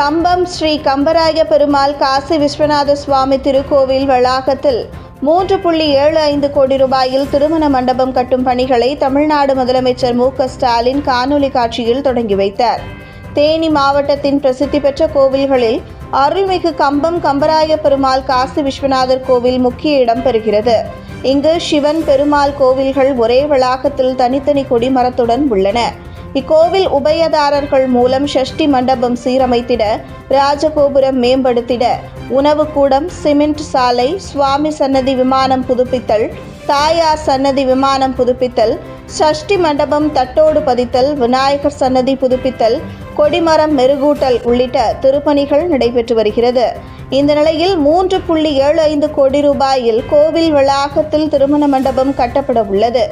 கம்பம் ஸ்ரீ கம்பராய பெருமாள் காசி விஸ்வநாத சுவாமி திருக்கோவில் வளாகத்தில் மூன்று புள்ளி ஏழு ஐந்து கோடி ரூபாயில் திருமண மண்டபம் கட்டும் பணிகளை தமிழ்நாடு முதலமைச்சர் மு க ஸ்டாலின் காணொலி காட்சியில் தொடங்கி வைத்தார். தேனி மாவட்டத்தின் பிரசித்தி பெற்ற கோவில்களில் அருள்மிகு கம்பம் கம்பராய பெருமாள் காசி விஸ்வநாதர் கோவில் முக்கிய இடம் பெறுகிறது. இங்கு சிவன் பெருமாள் கோவில்கள் ஒரே வளாகத்தில் தனித்தனி கொடிமரத்துடன் உள்ளன. இக்கோவில் உபயதாரர்கள் மூலம் ஷஷ்டி மண்டபம் சீரமைத்திட ராஜகோபுரம் மேம்படுத்திட உணவுக்கூடம் சிமெண்ட் சாலை சுவாமி சன்னதி விமானம் புதுப்பித்தல் தாயார் சன்னதி விமானம் புதுப்பித்தல் ஷஷ்டி மண்டபம் தட்டோடு பதித்தல் விநாயகர் சன்னதி புதுப்பித்தல் கொடிமரம் மெருகூட்டல் உள்ளிட்ட திருப்பணிகள் நடைபெற்று வருகிறது. இந்த நிலையில் மூன்று புள்ளி ஏழு ஐந்து கோடி ரூபாயில் கோவில் வளாகத்தில் திருமண மண்டபம் கட்டப்பட உள்ளது.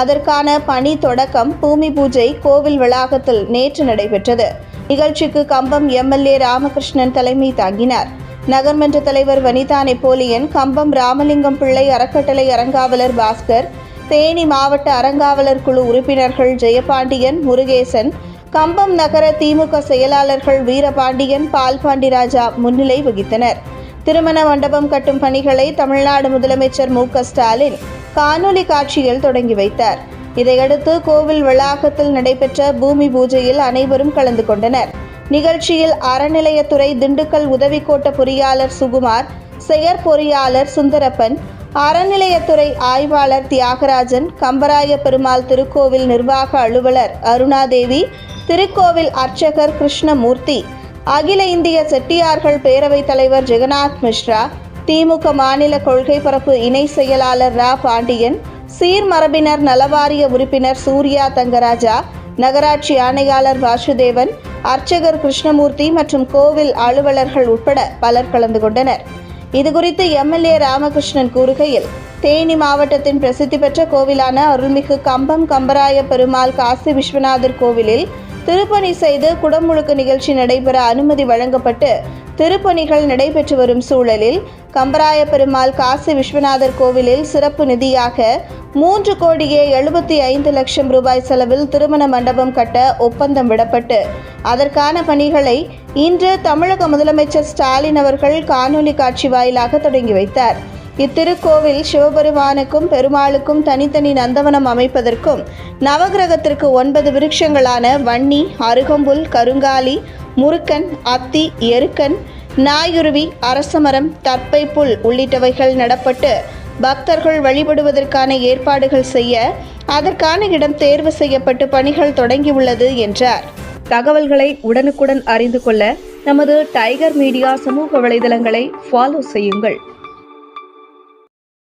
அதற்கான பணி தொடக்கம் பூமி பூஜை கோவில் வளாகத்தில் நேற்று நடைபெற்றது. நிகழ்ச்சிக்கு கம்பம் எம்எல்ஏ ராமகிருஷ்ணன் தலைமை தாங்கினார். நகர்மன்ற தலைவர் வனிதா நெப்போலியன் கம்பம் ராமலிங்கம் பிள்ளை அறக்கட்டளை அறங்காவலர் பாஸ்கர் தேனி மாவட்ட அறங்காவலர் குழு உறுப்பினர்கள் ஜெயபாண்டியன் முருகேசன் கம்பம் நகர திமுக செயலாளர்கள் வீரபாண்டியன் பால்பாண்டிராஜா முன்னிலை வகித்தனர். திருமண மண்டபம் கட்டும் பணிகளை தமிழ்நாடு முதலமைச்சர் மு ஸ்டாலின் காணொலி காட்சியில் தொடங்கி வைத்தார். இதையடுத்து கோவில் வளாகத்தில் நடைபெற்ற பூமி பூஜையில் அனைவரும் கலந்து கொண்டனர். நிகழ்ச்சியில் அறநிலையத்துறை திண்டுக்கல் உதவிக்கோட்ட பொறியாளர் சுகுமார் செயற்பொறியாளர் சுந்தரப்பன் அறநிலையத்துறை ஆய்வாளர் தியாகராஜன் கம்பராய பெருமாள் திருக்கோவில் நிர்வாக அலுவலர் அருணாதேவி திருக்கோவில் அர்ச்சகர் கிருஷ்ணமூர்த்தி அகில இந்திய செட்டியார்கள் பேரவைத் தலைவர் ஜெகநாத் மிஸ்ரா திமுக மாநில கொள்கை பரப்பு இணை செயலாளர் ரா பாண்டியன் சீர்மரபினர் நலவாரிய உறுப்பினர் சூர்யா தங்கராஜா நகராட்சி ஆணையாளர் வாசுதேவன் அர்ச்சகர் கிருஷ்ணமூர்த்தி மற்றும் கோவில் அலுவலர்கள் உட்பட பலர் கலந்து கொண்டனர். இதுகுறித்து எம்எல்ஏ ராமகிருஷ்ணன் கூறுகையில் தேனி மாவட்டத்தின் பிரசித்தி பெற்ற கோவிலான அருள்மிகு கம்பம் கம்பராய பெருமாள் காசி விஸ்வநாதர் கோவிலில் திருப்பணி செய்து குடமுழுக்கு நிகழ்ச்சி நடைபெற அனுமதி வழங்கப்பட்டு திருப்பணிகள் நடைபெற்று வரும் சூழலில் கம்பராய பெருமாள் காசி விஸ்வநாதர் கோவிலில் சிறப்பு நிதியாக மூன்று கோடியே எழுபத்தி ஐந்து லட்சம் ரூபாய் செலவில் திருமண மண்டபம் கட்ட ஒப்பந்தம் விடப்பட்டு அதற்கான பணிகளை இன்று தமிழக முதலமைச்சர் ஸ்டாலின் அவர்கள் காணொலி காட்சி வாயிலாக தொடங்கி வைத்தார். இத்திருக்கோவில் சிவபெருமானுக்கும் பெருமாளுக்கும் தனித்தனி நந்தவனம் அமைப்பதற்கும் நவகிரகத்திற்கு ஒன்பது விருட்சங்களான வன்னி அருகம்புல் கருங்காலி முருக்கன் அத்தி எருக்கன் நாயுருவி அரசமரம் தற்பை புல் உள்ளிட்டவைகள் நடப்பட்டு பக்தர்கள் வழிபடுவதற்கான ஏற்பாடுகள் செய்ய அதற்கான இடம் தேர்வு செய்யப்பட்டு பணிகள் தொடங்கியுள்ளது என்றார். தகவல்களை உடனுக்குடன் அறிந்து கொள்ள நமது டைகர் மீடியா சமூக வலைதளங்களை ஃபாலோ செய்யுங்கள்.